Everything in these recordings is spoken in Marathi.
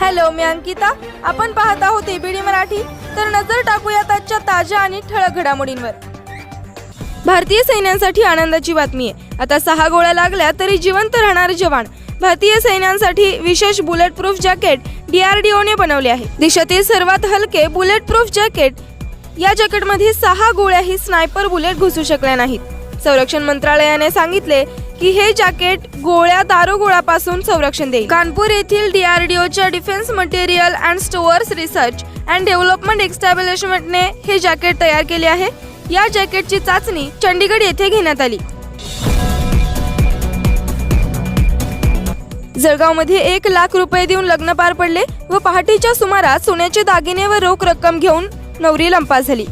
हॅलो मी अंकिता. आपण पाहत आहोत एबीडी मराठी. तर नजर टाकूयात आजच्या ताज्या आणि ठळक घडामोडींवर. भारतीय सैन्यांसाठी आनंदाची बातमी आहे. आता सहा गोळ्या लागल्या तरी जिवंत राहणारे जवान. भारतीय सैन्यांसाठी विशेष बुलेट प्रूफ जॅकेट डीआरडीओने बनवले आहे. देशातील सर्वात हलके बुलेट प्रूफ जॅकेट. या जॅकेटमध्ये सहा गोळ्याही स्नायपर बुलेट घुसू शकल्या नाहीत. संरक्षण मंत्रालयाने सांगितले की हे जॅकेट गोळ्या दारुगोळापासून संरक्षण देईल. कानपूर येथील डीआरडीओच्या defence material and stores research and development एक्स्टॅब्लिशमेंटने हे जॅकेट तयार केले आहे. या जॅकेटची चाचणी चंडीगड येथे घेण्यात आली. जळगावमध्ये एक लाख रुपये देऊन लग्न पार पडले व पहाटेच्या सुमारास सोन्याचे दागिने व रोख रक्कम घेऊन नवरी लंपास झाली.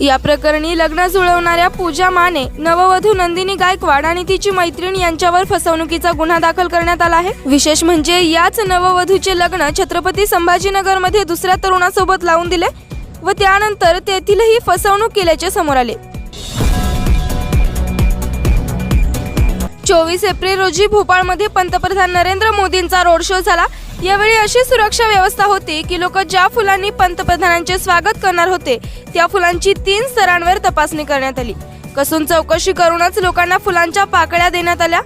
या प्रकरणी लग्न जुळवणाऱ्या पूजा माने नववधू नंदिनी गायकवाड आणि तिची मैत्रीण यांच्यावर फसवणुकीचा गुन्हा दाखल करण्यात आला आहे. विशेष म्हणजे याच नववधूचे लग्न छत्रपती संभाजीनगरमध्ये दुसऱ्या तरुणासोबत लावून दिले व त्यानंतर तेथीलही फसवणूक केल्याचे समोर आले. चोवीस एप्रिल रोजी भोपाळमध्ये पंतप्रधान नरेंद्र मोदींचा रोड शो झाला. यावेळी अशी सुरक्षा व्यवस्था होती की लोक ज्या फुलांनी पंतप्रधानांचे स्वागत करणार होते त्या फुलांची तीन स्तरांवर तपासणी करण्यात आली. कसून चौकशी करूनच लोकांना फुलांच्या पाकळ्या देण्यात आल्या.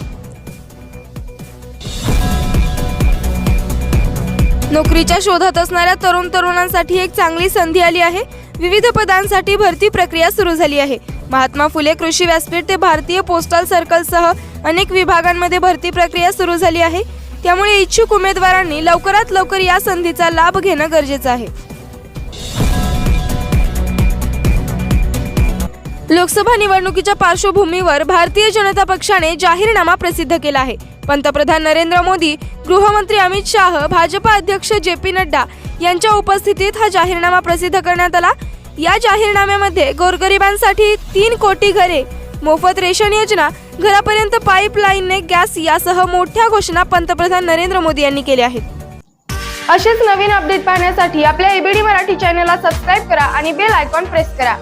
नोकरीच्या शोधात असणाऱ्या तरुण तरुणांसाठी एक चांगली संधी आली आहे. विविध पदांसाठी भरती प्रक्रिया सुरू झाली आहे. महात्मा फुले कृषी व्यासपीठ ते भारतीय पोस्टल सर्कलसह अनेक विभागांमध्ये भरती प्रक्रिया सुरू झाली आहे. त्यामुळे इच्छुक उमेदवारांनी लवकरात लवकर या संधीचा लाभ घेणं गरजेचं आहे. लोकसभा निवडणुकीच्या पार्श्वभूमीवर भारतीय जनता पक्षाने जाहीरनामा प्रसिद्ध केला आहे. पंतप्रधान नरेंद्र मोदी गृहमंत्री अमित शाह भाजपा अध्यक्ष जे पी नड्डा यांच्या उपस्थितीत हा जाहीरनामा प्रसिद्ध करण्यात आला. या जाहीरनाम्यामध्ये गोरगरिबांसाठी तीन कोटी घरे मोफत रेशन योजना घरापर्यंत पाईपलाईनने गॅस यासह मोठ्या घोषणा पंतप्रधान नरेंद्र मोदी यांनी केल्या आहेत. असेच नवीन अपडेट पाहण्यासाठी आपल्या एबीडी मराठी चॅनलला सबस्क्राईब करा आणि बेल आयकॉन प्रेस करा.